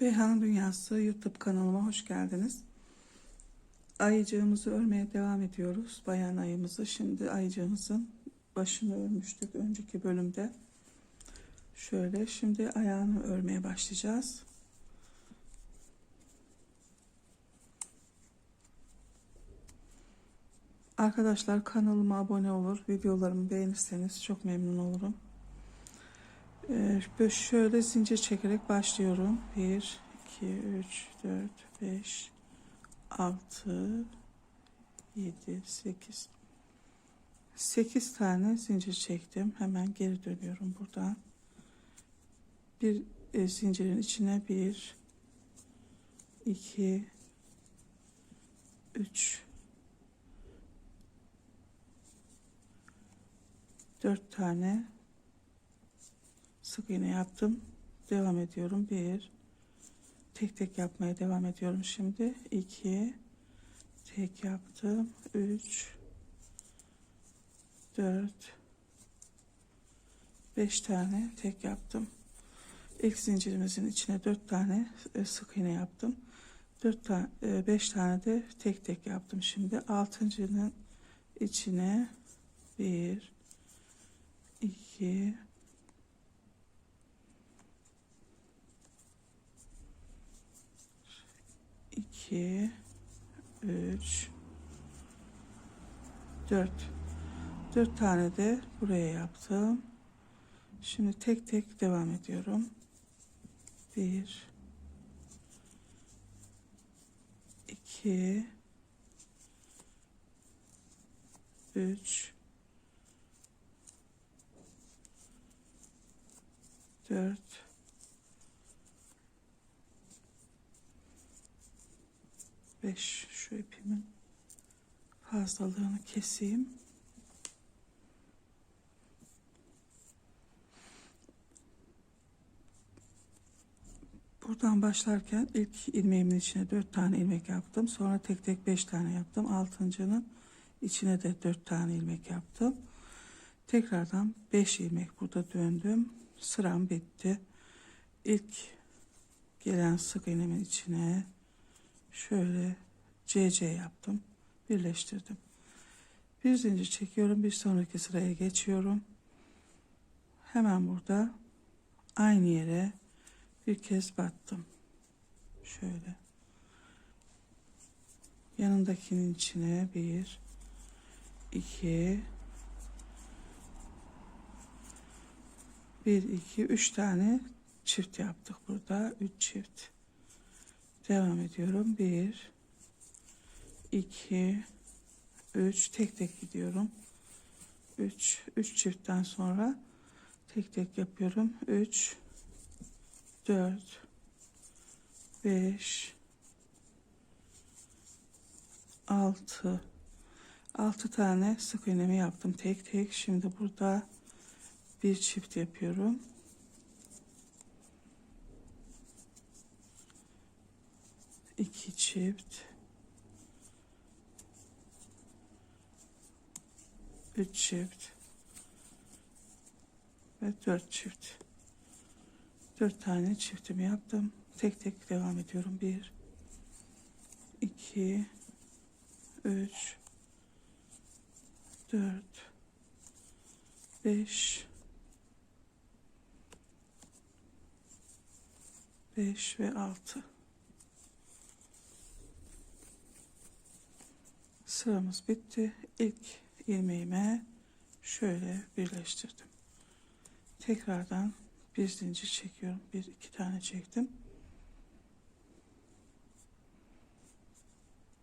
Beyhan Dünyası YouTube kanalıma hoş geldiniz. Ayıcığımızı örmeye devam ediyoruz. Bayan ayımızı. Şimdi ayıcığımızın başını örmüştük önceki bölümde. Şöyle şimdi ayağını örmeye başlayacağız. Arkadaşlar kanalıma abone olur, videolarımı beğenirseniz çok memnun olurum. Ee, şöyle zincir çekerek başlıyorum. 1, 2, 3, 4, 5, 6, 7, 8. 8 tane zincir çektim. Hemen geri dönüyorum buradan. Bir e, zincirin içine 1, 2, 3, 4 tane sık iğne yaptım. Devam ediyorum. 1 tek tek yapmaya devam ediyorum şimdi. 2 tek yaptım. 3 4 5 tane tek yaptım. İlk zincirimizin içine 4 tane e, sık iğne yaptım. 4 tane 5 tane de tek tek yaptım. Şimdi altıncının içine 1 2 2 3 4 4 tane de buraya yaptım. Şimdi tek tek devam ediyorum. 1 2 3 4 5 şu ipimin fazlalığını keseyim. Buradan başlarken ilk ilmeğimin içine 4 tane ilmek yaptım. Sonra tek tek 5 tane yaptım. Altıncının içine de 4 tane ilmek yaptım. Tekrardan 5 ilmek burada döndüm. Sıram bitti. İlk gelen sık iğnemin içine şöyle CC yaptım. Birleştirdim. Bir zincir çekiyorum. Bir sonraki sıraya geçiyorum. Hemen burada aynı yere bir kez battım. Şöyle. Yanındakinin içine bir, iki, bir, iki, üç tane çift yaptık burada. Üç çift. Devam ediyorum. Bir, iki, üç. Tek tek gidiyorum. Üç, üç çiftten sonra tek tek yapıyorum. Üç, dört, beş, altı. Altı tane sık iğnemi yaptım tek tek. Şimdi burada bir çift yapıyorum. İki çift. Üç çift. Ve dört çift. Dört tane çiftimi yaptım. Tek tek devam ediyorum. Bir iki üç dört beş 5 ve 6 sıramız bitti ilk ilmeğime şöyle birleştirdim tekrardan bir zincir çekiyorum bir iki tane çektim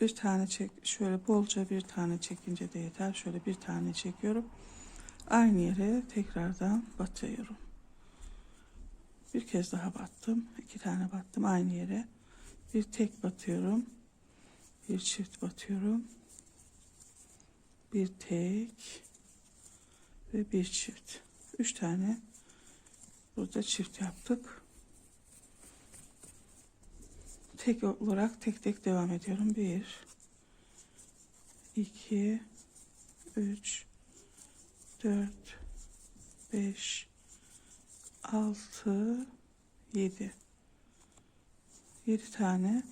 bir tane çek şöyle bolca bir tane çekince de yeter şöyle bir tane çekiyorum aynı yere tekrardan batıyorum bir kez daha battım. iki tane battım aynı yere. Bir tek batıyorum. Bir çift batıyorum. Bir tek ve bir çift. Üç tane burada çift yaptık. Tek olarak tek tek devam ediyorum. Bir, iki, üç, dört, beş, 6 7 7 tane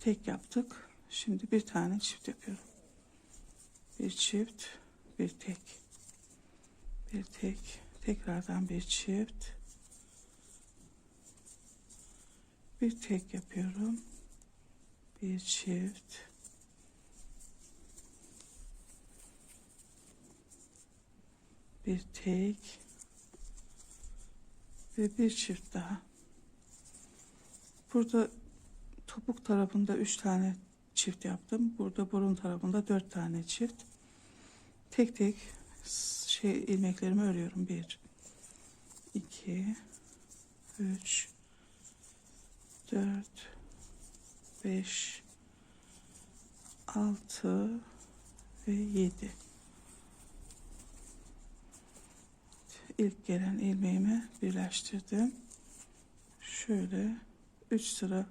tek yaptık. Şimdi bir tane çift yapıyorum. Bir çift, bir tek. Bir tek, tekrardan bir çift. Bir tek yapıyorum. Bir çift. Bir tek ve bir çift daha. Burada topuk tarafında 3 tane çift yaptım. Burada burun tarafında 4 tane çift. Tek tek şey ilmeklerimi örüyorum. 1 2 3 4 5 6 ve 7 ilk gelen ilmeğimi birleştirdim. Şöyle 3 sıra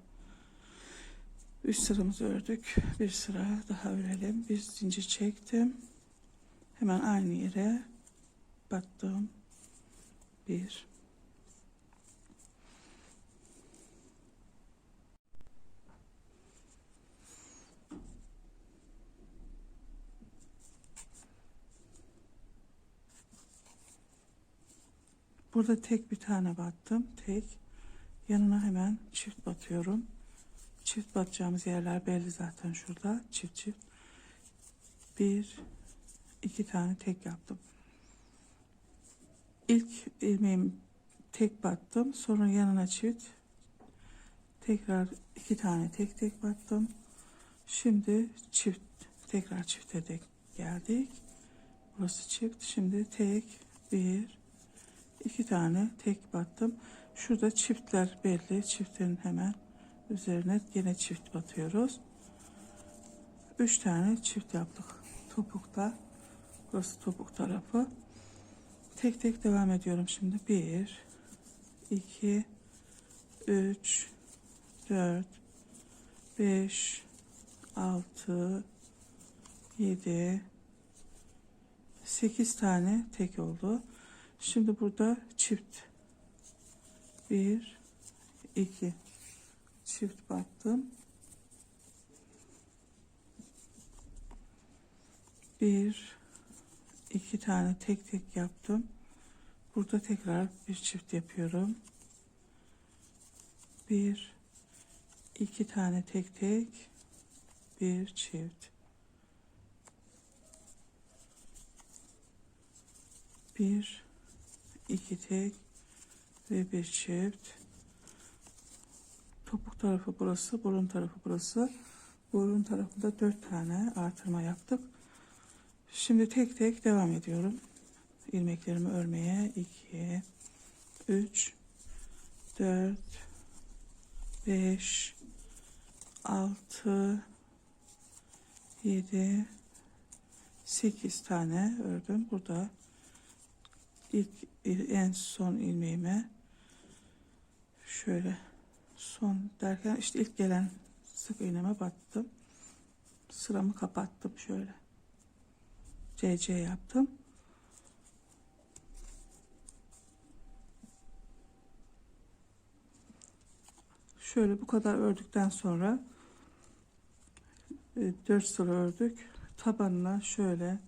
3 sıramızı ördük. Bir sıra daha örelim. Bir zincir çektim. Hemen aynı yere battım. Bir Burada tek bir tane battım. Tek. Yanına hemen çift batıyorum. Çift batacağımız yerler belli zaten şurada. Çift çift. Bir, iki tane tek yaptım. İlk ilmeğim tek battım. Sonra yanına çift. Tekrar iki tane tek tek battım. Şimdi çift tekrar çifte de geldik. Burası çift. Şimdi tek bir iki tane tek battım. Şurada çiftler belli. Çiftlerin hemen üzerine yine çift batıyoruz. Üç tane çift yaptık. Topukta. Burası topuk tarafı. Tek tek devam ediyorum şimdi. Bir, iki, üç, dört, beş, altı, yedi, sekiz tane tek oldu. Şimdi burada çift. Bir, iki. Çift battım. Bir, iki tane tek tek yaptım. Burada tekrar bir çift yapıyorum. Bir, iki tane tek tek, bir çift. Bir, iki tek ve bir çift. Topuk tarafı burası, burun tarafı burası. Burun tarafında dört tane artırma yaptık. Şimdi tek tek devam ediyorum. İlmeklerimi örmeye 2 3 4 5 6 7 8 tane ördüm. Burada ilk en son ilmeğime şöyle son derken işte ilk gelen sık iğneme battım. Sıramı kapattım şöyle. CC yaptım. Şöyle bu kadar ördükten sonra 4 sıra ördük. Tabanına şöyle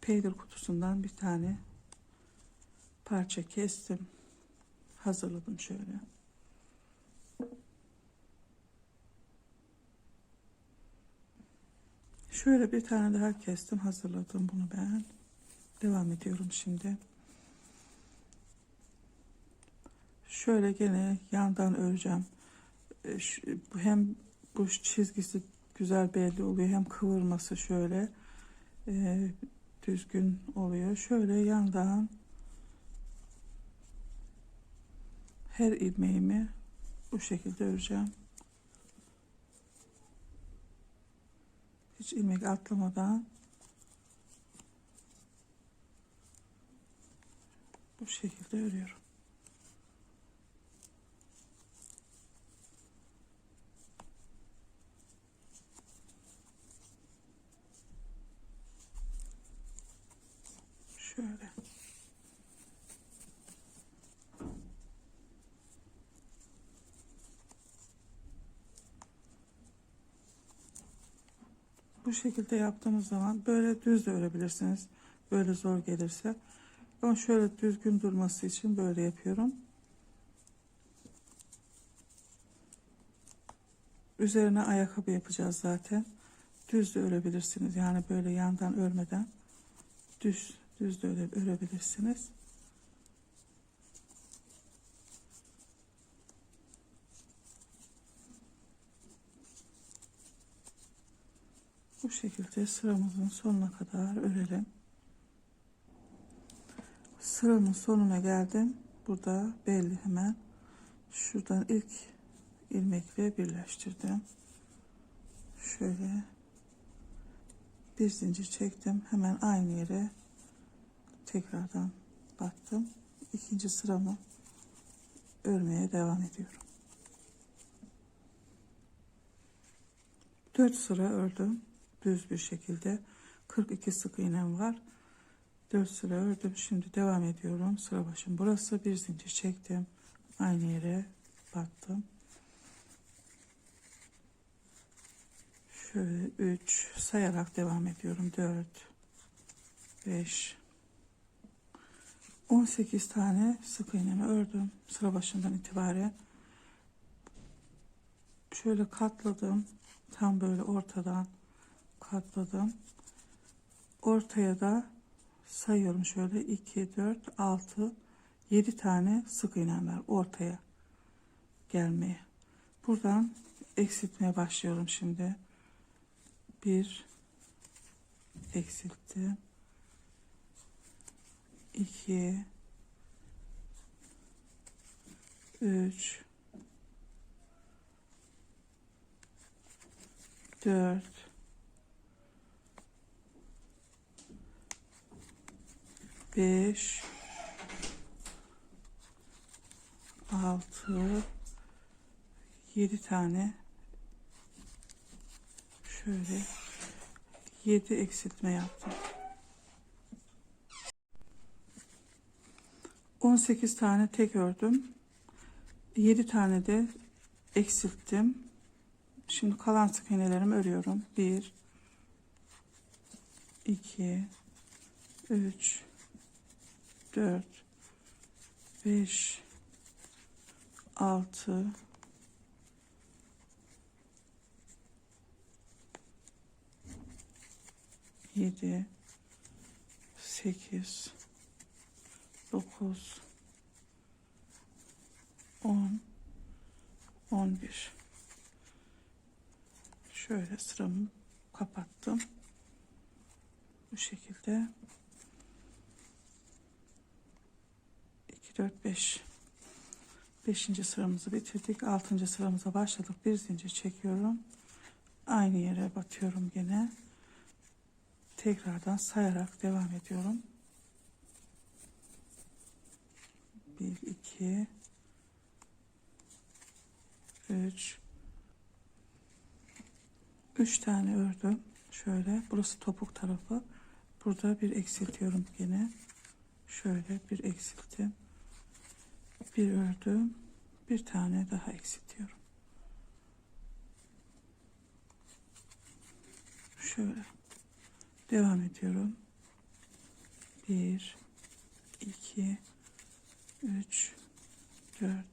peynir kutusundan bir tane parça kestim. Hazırladım şöyle. Şöyle bir tane daha kestim. Hazırladım bunu ben. Devam ediyorum şimdi. Şöyle gene yandan öreceğim. E, Hem bu çizgisi güzel belli oluyor. Hem kıvırması şöyle e, düzgün oluyor. Şöyle yandan her ilmeğimi bu şekilde öreceğim. Hiç ilmek atlamadan bu şekilde örüyorum. Şöyle. Bu şekilde yaptığımız zaman böyle düz de örebilirsiniz. Böyle zor gelirse. Ben şöyle düzgün durması için böyle yapıyorum. Üzerine ayakkabı yapacağız zaten. Düz de örebilirsiniz. Yani böyle yandan örmeden düz düz de öre, örebilirsiniz. Bu şekilde sıramızın sonuna kadar örelim. Sıramın sonuna geldim. Burada belli hemen. Şuradan ilk ilmekle birleştirdim. Şöyle bir zincir çektim. Hemen aynı yere tekrardan battım. İkinci sıramı örmeye devam ediyorum. 4 sıra ördüm düz bir şekilde 42 sık iğnem var. 4 sıra ördüm. Şimdi devam ediyorum. Sıra başım. Burası bir zincir çektim. Aynı yere battım şöyle 3 sayarak devam ediyorum. 4 5 18 tane sık iğnemi ördüm. Sıra başından itibaren şöyle katladım. Tam böyle ortadan katladım. Ortaya da sayıyorum şöyle 2, 4, 6, 7 tane sık iğnem var ortaya gelmeye. Buradan eksiltmeye başlıyorum şimdi. 1 eksilttim. 2 3 4 5 6 7 tane şöyle 7 eksiltme yaptım. 18 tane tek ördüm. 7 tane de eksilttim. Şimdi kalan sık iğnelerimi örüyorum. 1 2 3 4 5 6 7 8 9 10 11 şöyle sıramı kapattım. Bu şekilde 4 5 5. sıramızı bitirdik. 6. sıramıza başladık. Bir zincir çekiyorum. Aynı yere batıyorum gene. Tekrardan sayarak devam ediyorum. 1 2 3 3 tane ördüm. Şöyle burası topuk tarafı. Burada bir eksiltiyorum yine. Şöyle bir eksiltim bir ördüm bir tane daha eksiltiyorum. Şöyle. Devam ediyorum. 1 2 3 4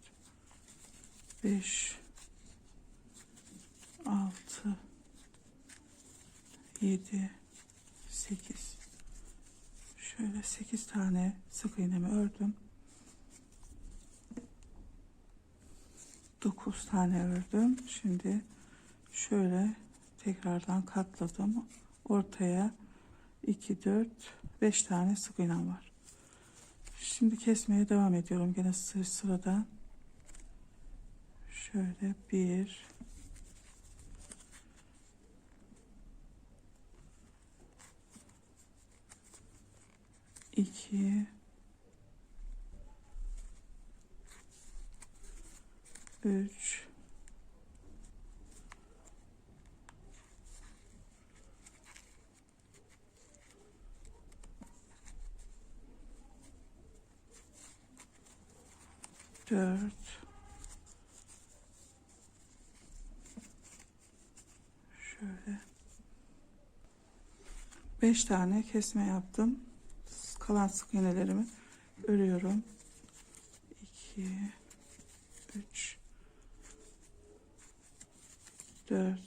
5 6 7 8 şöyle 8 tane sık iğnemi ördüm 9 tane ördüm. Şimdi şöyle tekrardan katladım. Ortaya 2 4 5 tane sık iğnem var. Şimdi kesmeye devam ediyorum. Gene sıra sıradan şöyle bir iki 3 4 şöyle. 5 tane kesme yaptım. Kalan sık iğnelerimi örüyorum. 2 3 4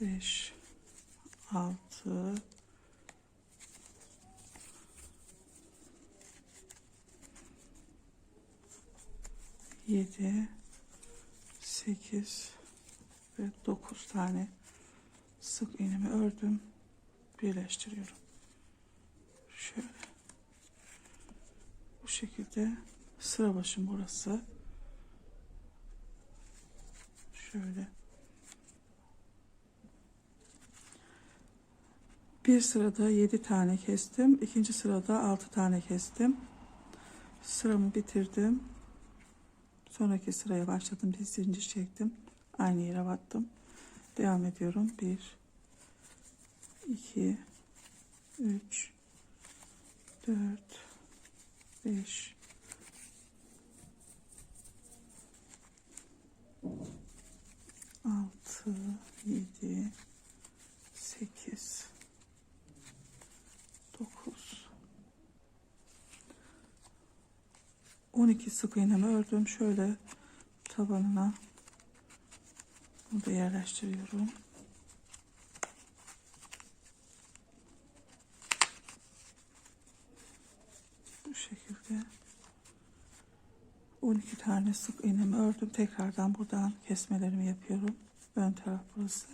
5 6 7 8 ve 9 tane sık iğnemi ördüm birleştiriyorum. Şöyle. Bu şekilde sıra başım burası şöyle. Bir sırada 7 tane kestim ikinci sırada 6 tane kestim. Sıramı bitirdim. Sonraki sıraya başladım bir zincir çektim. Aynı yere battım. Devam ediyorum. 1 2 3 4 5 6 7 8 9 12 sık iğnemi ördüm. Şöyle tabanına burada yerleştiriyorum. Bu şekilde 12 tane sık iğnemi ördüm. Tekrardan buradan kesmelerimi yapıyorum ön taraf burası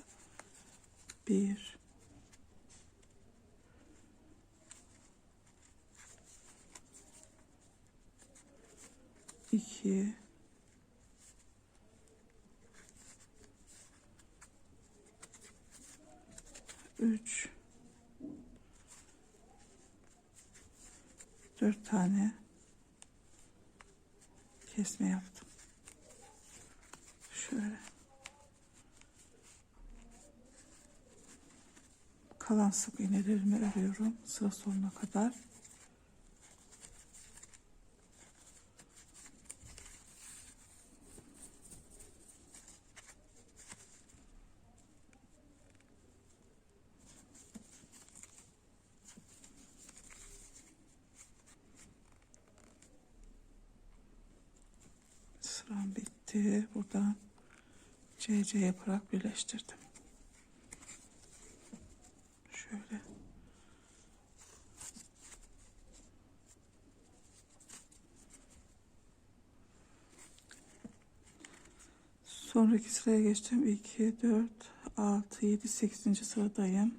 1 2 3 4 tane kesme yaptım. Şöyle. Kalan sık iğnelerimi örüyorum sıra sonuna kadar. Sıram bitti. Buradan CC yaparak birleştirdim. Şöyle. Sonraki sıraya geçtim. 2, 4, 6, 7, 8. sıradayım.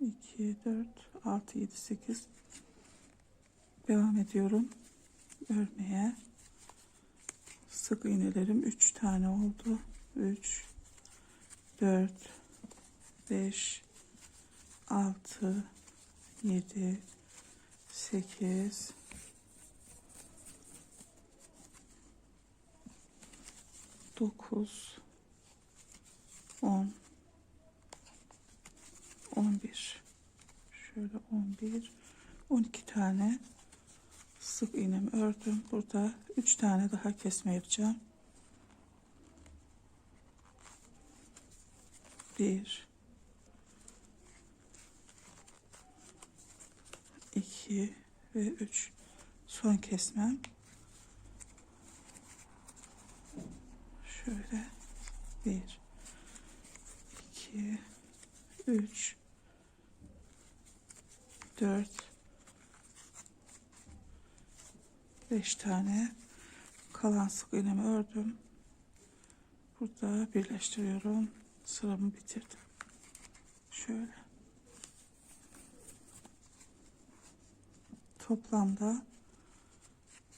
2, 4, 6, 7, 8. Devam ediyorum. Örmeye sık iğnelerim 3 tane oldu. 3 4 5 6 7 8 9 10 11 şöyle 11 12 tane sık iğnemi ördüm. Burada 3 tane daha kesme yapacağım. 1 2 ve 3 son kesmem. Şöyle 1 2 3 4 5 tane kalan sık iğnemi ördüm. Burada birleştiriyorum. Sıramı bitirdim. Şöyle. Toplamda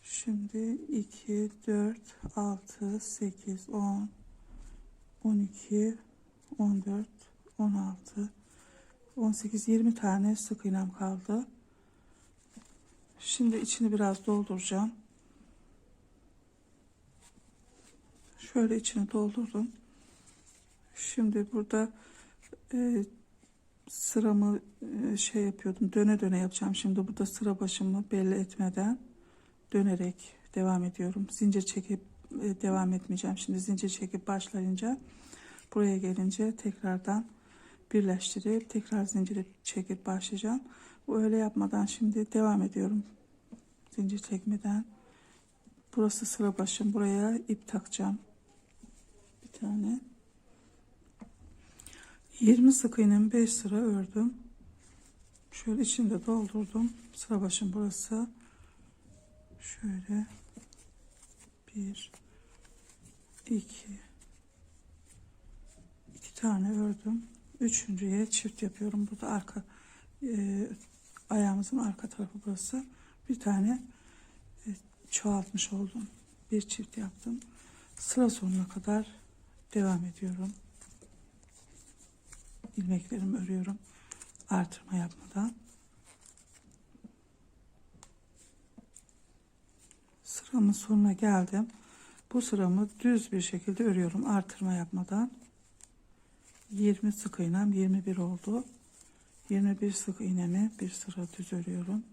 şimdi 2, 4, 6, 8, 10, 12, 14, 16, 18, 20 tane sık iğnem kaldı. Şimdi içini biraz dolduracağım. Şöyle içini doldurdum. Şimdi burada e, sıramı e, şey yapıyordum. Döne döne yapacağım. Şimdi burada sıra başımı belli etmeden dönerek devam ediyorum. Zincir çekip e, devam etmeyeceğim. Şimdi zincir çekip başlayınca buraya gelince tekrardan birleştirip tekrar zinciri çekip başlayacağım. Bu öyle yapmadan şimdi devam ediyorum. Zincir çekmeden. Burası sıra başım. Buraya ip takacağım. Bir tane. 20 sık iğnemi 5 sıra ördüm. Şöyle içinde doldurdum. Sıra başım burası. Şöyle. 1 2 2 tane ördüm. Üçüncüye çift yapıyorum. Burada arka e, ayağımızın arka tarafı burası. Bir tane e, çoğaltmış oldum. Bir çift yaptım. Sıra sonuna kadar devam ediyorum. İlmeklerimi örüyorum. Artırma yapmadan. Sıramın sonuna geldim. Bu sıramı düz bir şekilde örüyorum. Artırma yapmadan. 20 sık iğnem 21 oldu. 21 sık iğnemi bir sıra düz örüyorum.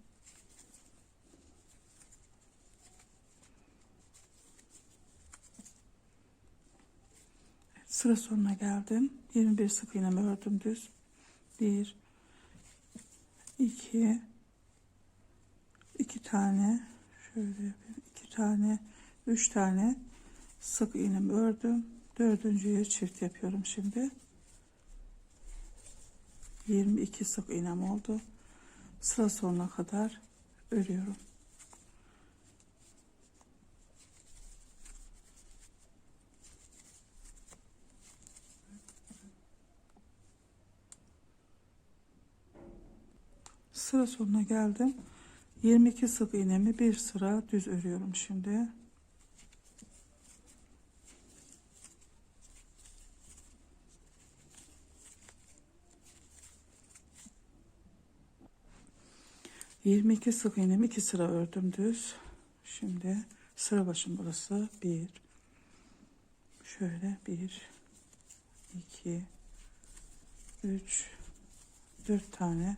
Sıra sonuna geldim. 21 sık iğnemi ördüm düz. 1 2 2 tane şöyle yapayım. 2 tane 3 tane sık iğnemi ördüm. Dördüncüye çift yapıyorum şimdi. 22 sık iğnem oldu. Sıra sonuna kadar örüyorum. Sıra sonuna geldim. 22 sık iğnemi bir sıra düz örüyorum şimdi. Yirmi iki sık iğnemi iki sıra ördüm düz. Şimdi sıra başım burası. Bir. Şöyle bir. iki, Üç. Dört tane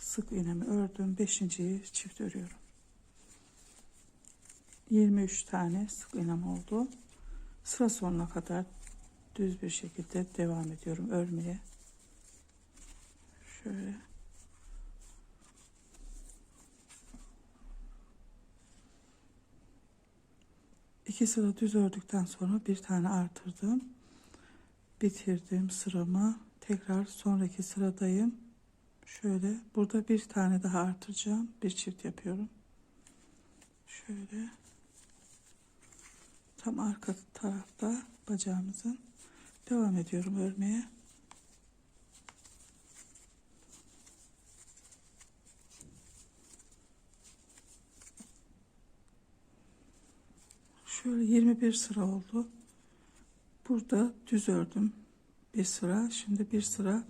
sık iğnemi ördüm. Beşinciyi çift örüyorum. 23 tane sık iğnem oldu. Sıra sonuna kadar düz bir şekilde devam ediyorum örmeye. Şöyle. İki sıra düz ördükten sonra bir tane artırdım. Bitirdim sıramı. Tekrar sonraki sıradayım. Şöyle burada bir tane daha artıracağım. Bir çift yapıyorum. Şöyle tam arka tarafta bacağımızın devam ediyorum örmeye. Şöyle 21 sıra oldu. Burada düz ördüm bir sıra. Şimdi bir sıra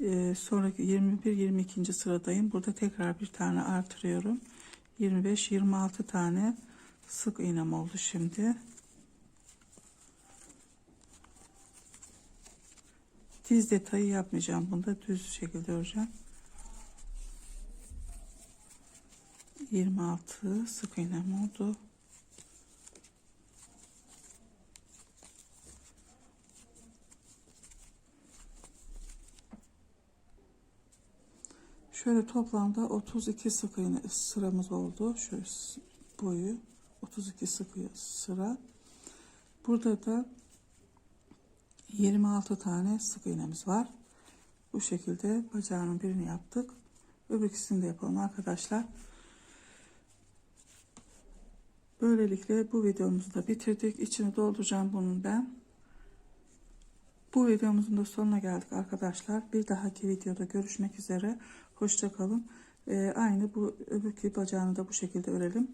e, sonraki 21 22. sıradayım. Burada tekrar bir tane artırıyorum. 25 26 tane sık iğnem oldu şimdi. Diz detayı yapmayacağım. Bunda düz şekilde öreceğim. 26 sık iğnem oldu. Şöyle toplamda 32 sık iğne sıramız oldu. Şöyle boyu 32 sık sıra. Burada da 26 tane sık iğnemiz var. Bu şekilde bacağının birini yaptık. Öbür ikisini de yapalım arkadaşlar. Böylelikle bu videomuzu da bitirdik. İçini dolduracağım bunun ben. Bu videomuzun da sonuna geldik arkadaşlar. Bir dahaki videoda görüşmek üzere. Hoşçakalın. Ee, aynı bu öbürki bacağını da bu şekilde örelim.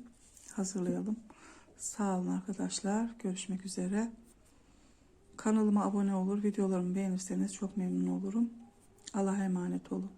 Hazırlayalım. Sağ olun arkadaşlar. Görüşmek üzere. Kanalıma abone olur. Videolarımı beğenirseniz çok memnun olurum. Allah'a emanet olun.